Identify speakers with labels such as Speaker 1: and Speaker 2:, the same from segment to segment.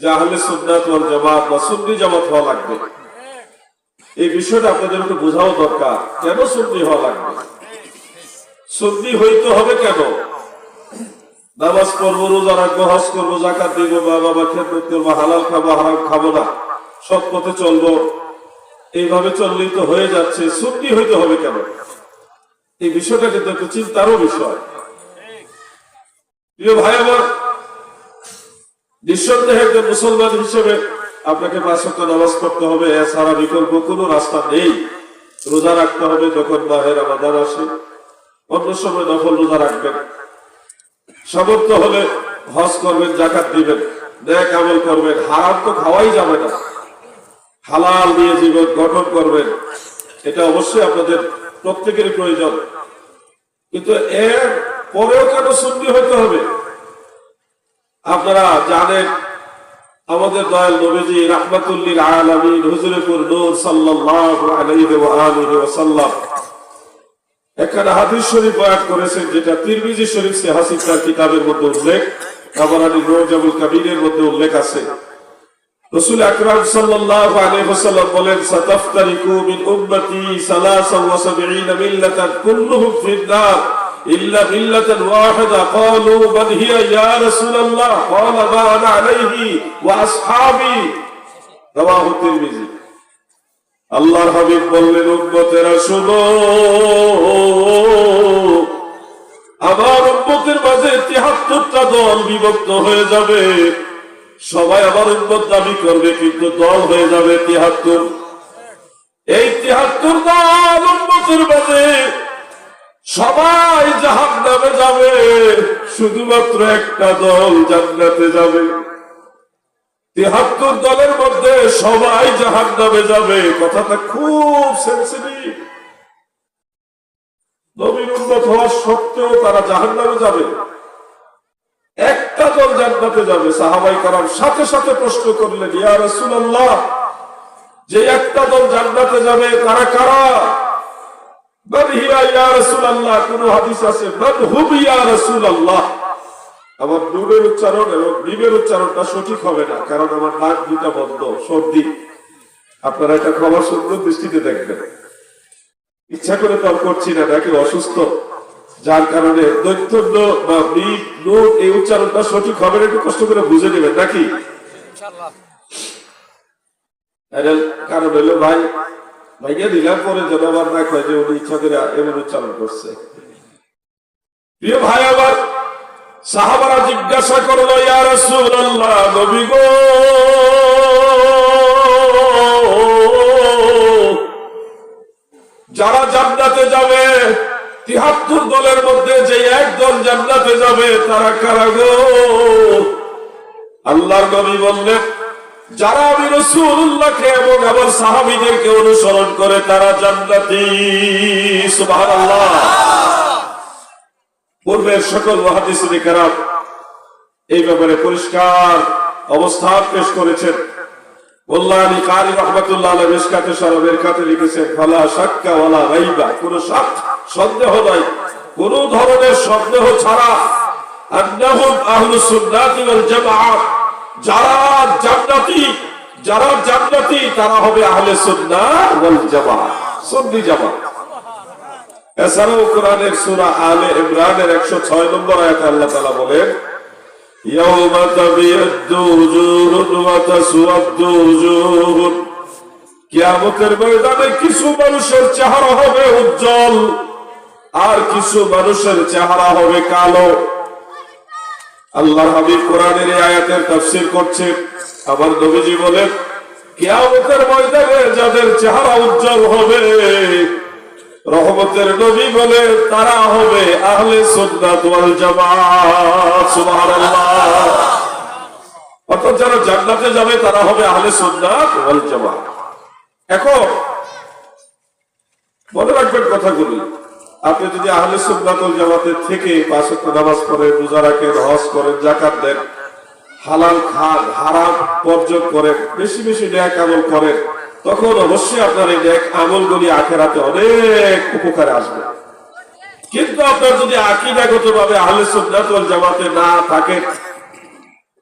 Speaker 1: সুন্নাত ওয়াল জামাত বা সুন্নি জামাত হওয়া লাগবে। এই বিষয়টা বোঝাও দরকার, কেন সুন্নি হওয়া লাগবে? সুন্নি হইতে হবে কেন? নামাজ রোজা হজ মা বাবা হালাল খাব, হারাম না। সৎ পথে চলবো। এইভাবে চললেই তো হয়ে যাচ্ছে, সুন্নি হইতে হবে কেন? এই বিষয়টা কিন্তু একটু চিন্তারও বিষয়। প্রিয় ভাই আমার নিঃসন্দেহে একজন মুসলমান হিসেবে আপনাকে পাঁচ নামাজ পড়তে হবে, এছাড়া বিকল্প কোনো রাস্তা নেই। রোজা রাখতে হবে যখন মাহের আমাদের আসে। অন্য সময় নফল রোজা রাখবেন। সামর্থ্য হলে হজ করবেন, জাকাত দিবেন ন্যাক আমল করবেন। হারাম তো খাওয়াই যাবে না। হালাল দিয়ে জীবন গঠন করবেন। এটা অবশ্যই আপনাদের প্রত্যেকেরই প্রয়োজন। কিন্তু এর পরেও কেন সুন্নি হতে হবে? আপনারা জানেন, আমাদের দয়াল নবীজি রাহমাতুল্লিল আলামিন হুজুরপুর নূর সাল্লাল্লাহু আলাইহি ওয়া আলিহি ওয়া সাল্লাম হাদিস শরীফ বয়ান করেছেন, যেটা তিরমিজি শরীফ সে তার কিতাবের মধ্যে উল্লেখ, তাবারানি নূরজাবুল কাবীরের মধ্যে উল্লেখ আছে। রসুল আকরাম সাল্লাল্লাহু আলাইহি ওয়াসাল্লাম বলেন, সাতাফতারিকু মিন উম্মতি 73 মিল্লাতান কুল্লুহুম ফিন-নার ইল্লা মিল্লাতান ওয়াহিদা ক্বালু মান হিয়া ইয়া রাসূলুল্লাহ ক্বালা মা আনা আলাইহি ওয়া আসহাবি রাওয়াহু তিরমিজি আল্লাহর হাবিব বললেন, উম্মতেরা শুনো আমার উম্মতের মাঝে দল বিভক্ত হয়ে যাবে। সবাই আমার উন্মত দাবি করবে, কিন্তু দল হয়ে যাবে তিয়াত্তর এই তিয়াত্তর দল উন্মতের মাঝে সবাই জাহান নামে যাবে, শুধুমাত্র একটা দল জান্নাতে যাবে। তিয়াত্তর দলের মধ্যে সবাই জাহান নামে যাবে, কথাটা খুব সত্ত্বেও তারা জাহান নামে যাবে। একটা দল যাবে। সাহাবাই করার সাথে সাথে প্রশ্ন করলেন রাসূলুল্লাহ, যে একটা দল জান্নাতে যাবে, তারা কারা মান হিয়া ইয়া রাসূলুল্লাহ কোন হাদিস আছে? হুম রাসূলুল্লাহ। আমার নুনের উচ্চারণ এবং নিমের উচ্চারণটা সঠিক হবে না কারণ আমার নাক দুটা বন্ধ সর্দি। আপনারা এটা খবর সুন্দর দৃষ্টিতে দেখবেন। ইচ্ছা করে তো আর করছি না নাকি অসুস্থ? যার কারণে দৈত্যন্য বা মিম নুন এই উচ্চারণটা সঠিক হবে না একটু কষ্ট করে বুঝে নেবেন নাকি? কারণ হলো ভাই ভাইয়া দিলাম পরে যেন আবার না কয় যে উনি ইচ্ছা করে এমন উচ্চারণ করছে। প্রিয় ভাই আবার সাহাবারা জিজ্ঞাসা করল, ইয়া রাসূলুল্লাহ, নবী গো! যারা জান্নাতে যাবে, তিহাত্তর দলের মধ্যে যে এক দল জান্নাতে যাবে, তারা কারা গো? আল্লাহর নবী বললেন যারা আমি রসুল্লাহকে এবং আমার সাহাবিদেরকে অনুসরণ করে তারা জান্নাতি। পূর্বের সকল মহাদিসিনী কারাম এই ব্যাপারে পরিষ্কার অবস্থান পেশ করেছেন। কল্যাণী সরবের কাতে লিখেছেন, ফালা ওয়ালা রাইবা কোন সন্দেহ নাই। কোন ধরনের সন্দেহ ছাড়া আন্নাহুম আহলুস সুন্নাতি ওয়াল জামাআত যারা জান্নাতি যারা জান্নাতি তারা হবে আহলে সুন্নাহ ওয়াল জামাআত সুন্নি জামাত এছাড়াও কোরআনের সূরা আলে ইমরানের 106 নম্বর আয়াতে আল্লাহ তাআলা বলেন يوم تبيض وجوه وتسود وجوه কিয়ামতের ময়দানে কিছু মানুষের চেহারা হবে উজ্জ্বল আর কিছু মানুষের চেহারা হবে কালো আল্লাহ হাবিব কোরআনের আয়াতের তাফসীর করছে। আবার নবীজি বলেন, কিয়ামতের ময়দানে যাদের চেহারা উজ্জ্বল হবে, রহমতের নবী বলে তারা হবে আহলে অর্থাৎ যারা জান্নাতে যাবে, তারা হবে আহলে সুন্নাত ওয়াল জামাত। এখন মনে রাখবেন কথাগুলি। আপনি যদি আহলে সুন্নাত ওয়াল জামাতের থেকে পাঁচ নামাজ পড়েন রোজা রাখেন, হজ করেন জাকাত দেন, হালাল খান হারাম বর্জন করেন, বেশি বেশি ন্যায় আমল করেন, তখন অবশ্যই আপনার এই ন্যাক আমলগুলি আখেরাতে অনেক উপকারে আসবে। কিন্তু আপনার যদি আকিদাগত ভাবে আহলে সুন্নাত জামাতে না থাকে,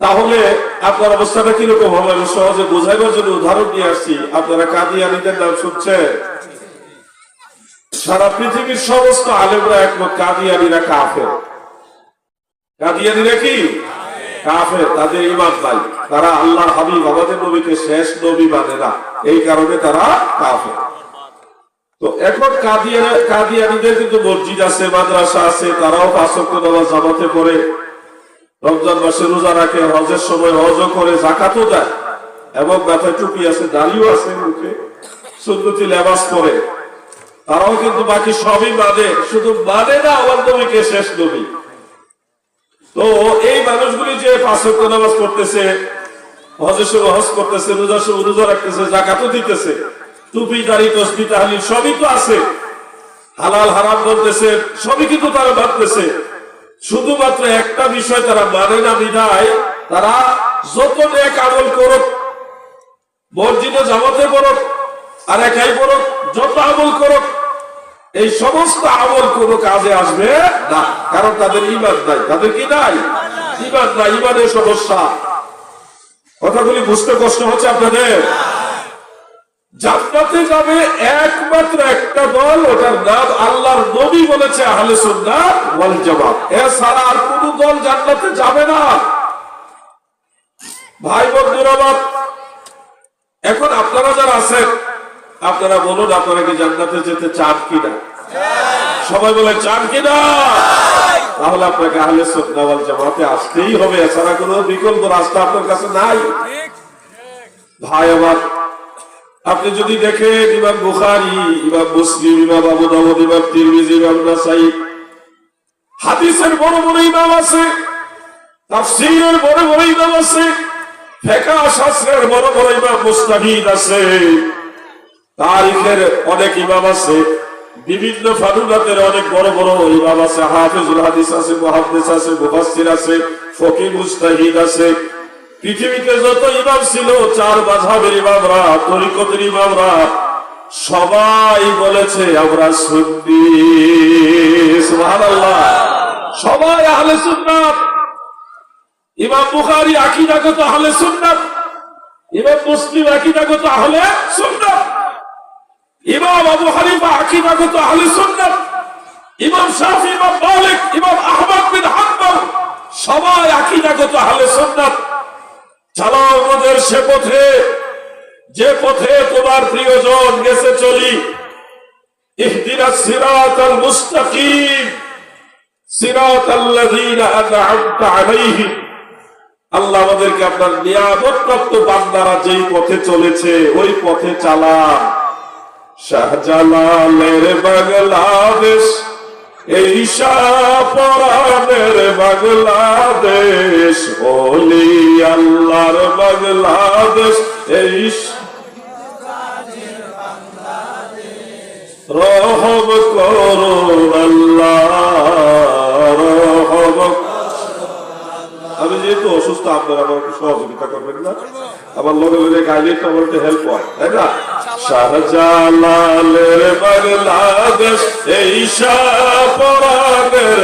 Speaker 1: তাহলে আপনার অবস্থাটা কীরকম হবে? সহজে বোঝাইবার জন্য উদাহরণ নিয়ে আসছি। আপনারা কাদিয়ানিদের নাম শুনছেন? সারা পৃথিবীর সমস্ত আলেমরা একমত, কাদিয়ানিরা কাফের। কাদিয়ানিরা কি? কাফের, তাদের ইমান নাই। তারা আল্লাহ হাবিব, আমাদের নবীকে শেষ নবী মানে না। এই কারণে তারা কাফের। তো এখন কাদিয়ানা, কাদিয়ানিদের কিন্তু মসজিদ আছে, মাদ্রাসা আছে, তারাও পাঁচক্য নামাজ জামাতে পড়ে। রমজান মাসে রোজা রাখে, হজের সময় হজ করে, জাকাতও দেয়। এবং মাথায় টুপি আছে, দাড়িও আছে মুখে। সুন্দরী লেবাস পরে। তারাও কিন্তু বাকি সবই মানে শুধু বাদে না আমার নবীকে শেষ নবী? তো এই মানুষগুলি যে পাঁচক্য নামাজ করতেছে হজের সময় হজ করতেছে রোজার সময় রোজা রাখতেছে, জাকাতও দিতেছে, টুপি, দাড়ি, তসবি, তাহলিল সবই তো আছে। হালাল, হারাম বলতেছে, সবই কিন্তু তারা ভাবতেছে। শুধুমাত্র একটা বিষয় তারা মানে না বিধায়, তারা যত নেক আমল করুক মসজিদে জামাতে পড়ুক, আর একাই পড়ুক, যত আমল করুক এই সমস্ত আমল কোনো কাজে আসবে না, কারণ তাদের ইমান নাই। তাদের কি নাই? ইমান নাই, ইমানের সমস্যা। কথাগুলি বুঝতে কষ্ট হচ্ছে আপনাদের? জান্নাতে যাবে একমাত্র একটা দল, ওটার নাম আল্লাহর নবী বলেছে আহলে সুন্নাত ওয়াল এছাড়া আর কোন দল জান্নাতে যাবে না। ভাই বন্ধুরা এখন আপনারা যারা আছেন আপনারা বলুন, আপনারা কি জান্নাতে যেতে চান কিনা? সবাই বলে, চান কিনা? তাহলে আপনাকে আহলে ওয়াল জামাতে আসতেই হবে, এছাড়া কোনো বিকল্প রাস্তা আপনার কাছে নাই। ভাই, আমার, আপনি যদি দেখেন ইমাম বুখারি, ইমাম মুসলিম, ইমাম আবু দাউদ, ইমাম তিরমিজি, ইমাম নাসাই, হাদিসের বড় বড় ইমাম আছে, তাফসীরের বড় বড় ইমাম আছে, ফিকহ শাস্ত্রের বড় বড় ইমাম মুস্তাহিদ আছে। তারিখের অনেক ইমাম আছে, বিভিন্ন ফাদুলাতের অনেক বড় বড় ইমাম আছে, হাফিজুল হাদিস আছে, মুহাদ্দিস আছে, মুফাসসির আছে, ফকিহ মুস্তাহিদ আছে। পৃথিবীতে যত ইমাম ছিল, চার মাঝাবের ইমামরা, তরিকতের ইমামরা, সবাই বলেছে, আমরা সুন্নি। সুবহানাল্লাহ। সবাই আহলে সুন্নাত। ইমাম বুখারী আকীদাগত আহলে সুন্নাত। ইমাম মুসলিম আকীদাগত আহলে সুন্নাত। ইমাম আবু হানিফা আকীদাগত আহলে সুন্নাত ইমাম শাফি, ইমাম মালিক, ইমাম আহমদ বিন হাম্বল, সবাই আকীদাগত আহলে সুন্নাত চালাও আমাদের সে পথে, যে পথে তোমার প্রিয়জন গেছে চলি। ইহদিনা সিরাতাল মুস্তাকিম, সিরাতাল্লাযীনা আন'আমতা আলাইহিম আল্লাহ আমাদেরকে আপনার নিয়ামতপ্রাপ্ত বান্দারা যেই পথে চলেছে, ওই পথে চালান। শাহজালালের বাংলাদেশ এই পরাণের বাংলাদেশ ওলি আল্লাহর বাংলাদেশ এই রহম করুন আল্লাহ আমি যেহেতু অসুস্থ, আপনারা আমাকে সহযোগিতা করবেন না। আমার লগে লগে গাইলে আমার হেল্প হয়, তাই না? শাহজালালের বাংলাদেশ, এই পরাণের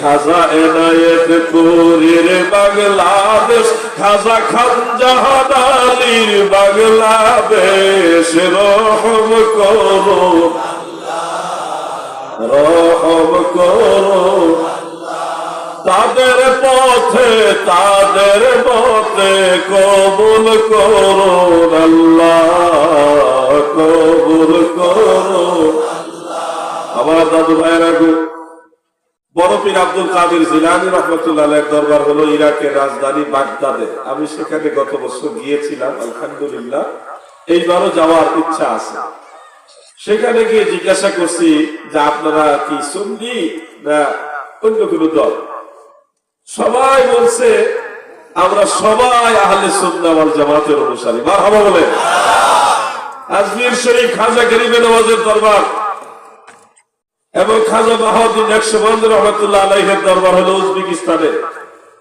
Speaker 1: খাজা এনায়েত পুরীর বাংলাদেশ, খাজা খান জাহানালির বাংলাদেশ, রহম করো রহম করো। তাদের পথে তাদের পথে কবুল করুন আল্লাহ, কবুল করুন আমার দাদু ভাইয়েরা গো, বড় পীর আব্দুল কাদের জিলানি রহমতুল্লাহ দরবার হলো ইরাকের রাজধানী বাগদাদে। আমি সেখানে গত বছর গিয়েছিলাম, আলহামদুলিল্লাহ। এইবারও যাওয়ার ইচ্ছা আছে। সেখানে গিয়ে জিজ্ঞাসা করছি যে আপনারা কি সঙ্গী না অন্য কোনো দল? সবাই বলছে, আমরা সবাই আহলে সুন্নাহ জামাতের অনুসারী। মারহাবা বলে আজমির শরীফ খাজা গরিবে নওয়াজের দরবার। এবং খাজা বাহাউদ্দিন একশো বন্ধ রহমতুল্লাহ আলাইহের দরবার হলো উজবেকিস্তানে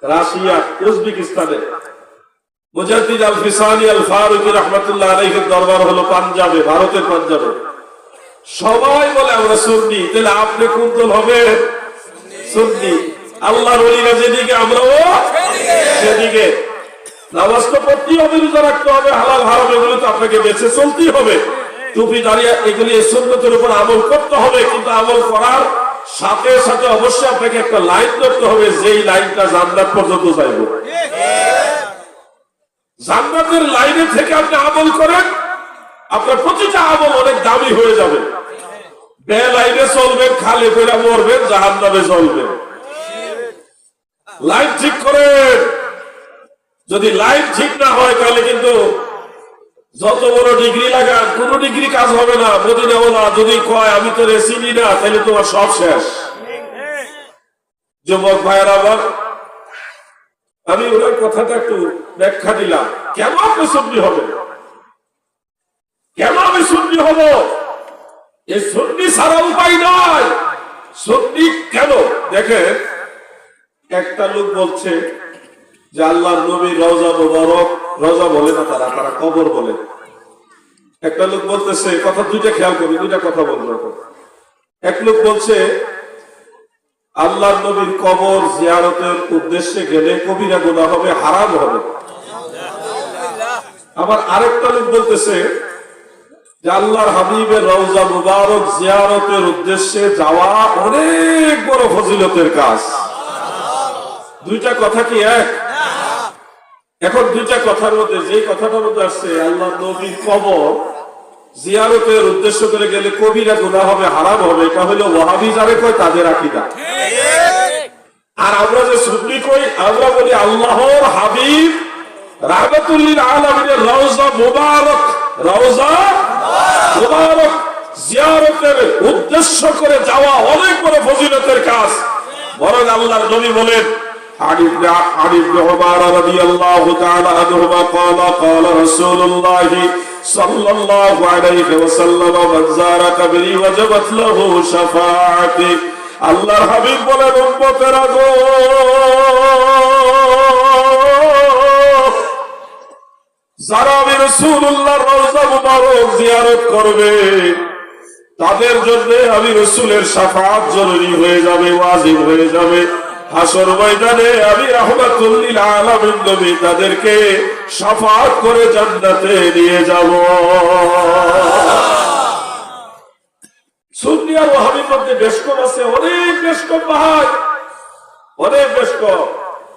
Speaker 1: রাশিয়া উজবেকিস্তানে মুজাদ্দিদ আল ফিসানি আল ফারুকি রহমতুল্লাহ আলাইহের দরবার হলো পাঞ্জাবে, ভারতের পাঞ্জাবে। সবাই বলে, আমরা সুন্নি। তাহলে আপনি কোন দল হবে? সুন্নি। আল্লাহর ওলিরা যেদিকে, আমরাও সেদিকে। নামাজ তো পড়তেই হবে, রোজা রাখতে হবে, হালাল হারাম এগুলো তো আপনাকে বেঁচে চলতেই হবে। টুপি দাঁড়িয়ে এগুলি এই সুন্নতের উপর আমল করতে হবে, কিন্তু আমল করার সাথে সাথে অবশ্যই আপনাকে একটা লাইন ধরতে হবে, যেই লাইনটা জান্নাত পর্যন্ত যাইব। জান্নাতের লাইনে থেকে আপনি আমল করেন, আপনার প্রতিটা আমল অনেক দামি হয়ে যাবে। বে লাইনে চলবেন, খালি করে মরবেন জাহান নামে চলবেন। লাইন ঠিক করে যদি লাইন ঠিক না হয়, তাহলে কিন্তু যত বড় ডিগ্রি লাগান, কোন ডিগ্রি কাজ হবে না মদিনাওয়ালা যদি কয়, আমি তো চিনি না, তাহলে তোমার সব শেষ। যুবক ভাইয়ের আবার, আমি ওনার কথাটা একটু ব্যাখ্যা দিলাম। কেন আপনি সুন্নি হবে কেন আমি সুন্নি হব? এই সুন্নি ছাড়া উপায় নয় সুন্নি কেন? দেখেন একটা লোক বলছে যে আল্লাহ নবী রওজা মুবারক, রওজা বলে না তারা তারা কবর বলে। একটা লোক বলতেছে কথা দুইটা খেয়াল করি, দুইটা কথা বলব এক লোক বলছে আল্লাহ নবীর কবর জিয়ারতের উদ্দেশ্যে গেলে কবিরা গুণা হবে, হারাম হবে। আবার আরেকটা লোক বলতেছে যে আল্লাহর হাবিবের রওজা মুবারক জিয়ারতের উদ্দেশ্যে যাওয়া অনেক বড় ফজিলতের কাজ। দুইটা কথা কি এক? এখন দুইটা কথার মধ্যে যে কথাটার মধ্যে আসছে, আল্লাহ নবীর কবর জিয়ারতের উদ্দেশ্য করে গেলে কবিরা গুণা হবে, হারাম হবে, এটা হলো ওয়াহাবি যারে কয় তাদের আকিদা। আর আমরা যে সুন্নি কই, আমরা বলি আল্লাহর হাবিব রাহমাতুল্লিল আলামিনের রওজা মুবারক। রওজা মুবারক। জিয়ারতের উদ্দেশ্য করে যাওয়া অনেক বড় ফজিলতের কাজ। বরং আল্লাহর নবী বলেন عن ابن عن ابن عمر رضي الله تعالى عنهما قال قال رسول الله صلى الله عليه وسلم من زار قبري وجبت له شفاعتي আল্লাহর হাবিব বলেন উম্মতেরা গো যারা আমি রসুল্লাহ রওজা মুবারক জিয়ারত করবে তাদের জন্য আমি রসুলের সাফাত জরুরি হয়ে যাবে ওয়াজিব হয়ে যাবে হাসর ময়দানে আমি রহমাতুল্লিল আলামিন নবী তাদেরকে সাফাত করে জান্নাতে নিয়ে যাব। সুন্নি আর ওয়াহাবির মধ্যে বেশ আছে, অনেক বেশ কম ভাই, অনেক বেশ কম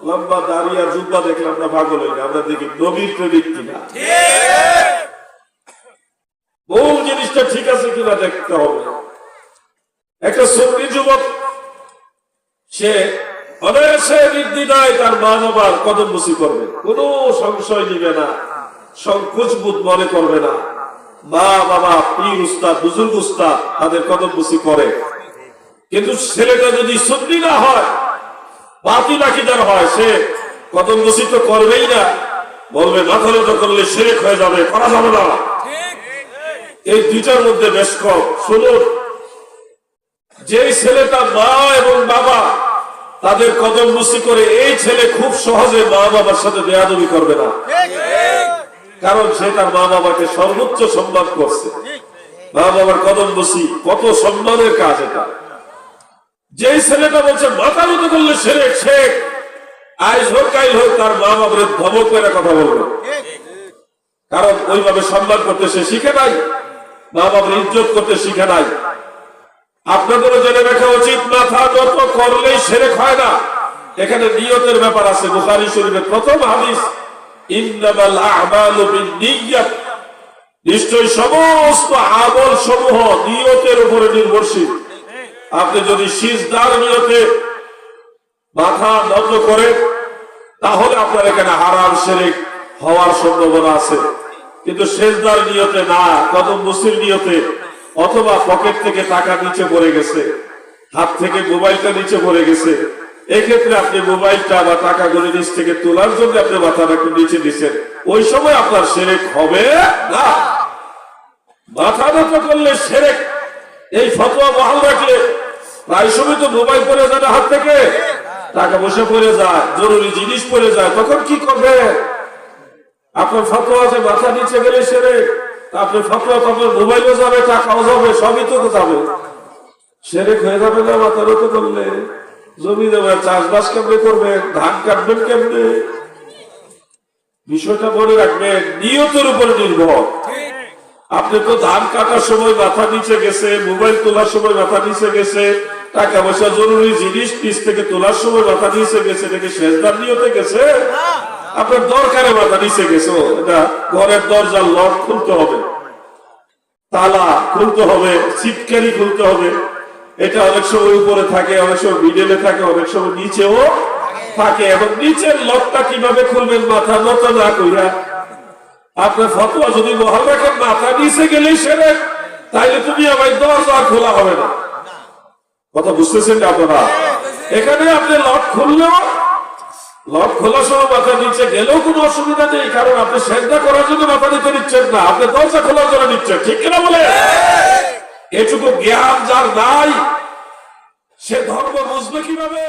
Speaker 1: লম্বা দাঁড়িয়ে আর জুব্বা দেখলাম না, পাগল হইনি আমরা দেখি নবীর প্রেমিক কিনা। মূল জিনিসটা ঠিক আছে কিনা দেখতে হবে। একটা সুন্নি যুবক, সে তার মা করবে। না, সংকোচ মনে করবে না। কিন্তু ছেলেটা যদি সুন্নি না হয় বাতিল আকিদার হয়, সে কদম বুসি তো করবেই না। বলবে, মাথা নত করলে সেরেক হয়ে যাবে, করা যাবে না। এই দুইটার মধ্যে বেশ কম। যে ছেলেটা মা এবং বাবা তাদের কদম মুসি করে এই ছেলে খুব সহজে মা বাবার সাথে বেয়াদবি করবে না। কারণ সে তার মা বাবাকে সর্বোচ্চ সম্মান করছে। মা বাবার কদম বসি কত সম্মানের কাজ এটা। যে ছেলেটা বলছে মাথা মতো করলে সেরে শেখ আজ হোক কাইল হোক তার মা বাবার ধমক করে কথা বলবে। কারণ ওইভাবে সম্মান করতে সে শিখে নাই। মা বাবার ইজ্জত করতে শিখে নাই। আপনাদেরও জেনে রাখা উচিত, মাথা যত করলেই সেরেক হয় না। এখানে নিয়তের ব্যাপার আছে। বুখারি শরীফের প্রথম হাদিস নিশ্চয় সমস্ত সমূহ নিয়তের উপরে নির্ভরশীল। আপনি যদি সিজদার নিয়তে মাথা নত করেন, তাহলে আপনার এখানে হারাম সেরেক হওয়ার সম্ভাবনা আছে। কিন্তু সেজদার নিয়তে না, কদম মুসির নিয়তে অথবা পকেট থেকে টাকা নিচে পড়ে গেছে, হাত থেকে মোবাইলটা নিচে পড়ে গেছে। এক্ষেত্রে আপনি মোবাইলটা বা টাকা গুলো নিচ থেকে তোলার জন্য আপনি মাথাটা একটু নিচে দিচ্ছেন ওই সময় আপনার সেরেক হবে না। মাথা নত করলে সেরেক। এই ফতোয়া বহাল রাখলে প্রায় সময় তো মোবাইল পড়ে যায় না হাত থেকে। টাকা পয়সা পড়ে যায়, জরুরি জিনিস পড়ে যায়, তখন কি করবে আপনার ফতোয়া আছে মাথা নিচে গেলে সেরে ফতোয়া তো আপনার মোবাইলও যাবে, টাকাও যাবে, সবই তো যাবে। সেরেক হয়ে যাবে না মাথার তো করলে। জমি জমা চাষবাস কেমনে করবেন ধান কাটবেন কেমনে? বিষয়টা মনে রাখবেন, নিয়তের উপরে নির্ভর। আপনি তো ধান কাটার সময় মাথা নিচে গেছে, মোবাইল তোলার সময় মাথা নিচে গেছে টাকা পয়সা জরুরি জিনিস নিচ থেকে তোলার সময় মাথা নিচে গেছে নাকি শেষদার নিয়তে গেছে? আপনার দরকারে মাথা নিচে গেছে এটা ঘরের দরজার লক খুলতে হবে। তালা খুলতে হবে চিপকারি খুলতে হবে। এটা অনেক সময় উপরে থাকে, অনেক সময় মিডলে থাকে, অনেক সময় নিচেও থাকে। এবং নিচের লকটা কীভাবে খুলবেন মাথা নত না কইরা? আপনার ফতোয়া যদি বহাল রাখেন, মাথা নিচে গেলেই সেরে। তাইলে তুমি আমার দরজা খোলা হবে না। কথা বুঝতেছেন আপনারা? এখানে আপনি লক খুললেও লক লক্ষ সময় মাথা নিচে গেলেও কোনো অসুবিধা নেই, কারণ আপনি সেজদা করার জন্য মাথা নিচে নিচ্ছেন না। আপনি দরজা খোলার জন্য নিচ্ছেন, ঠিক কিনা বলে? এটুকু জ্ঞান যার নাই, সে ধর্ম বুঝবে কীভাবে?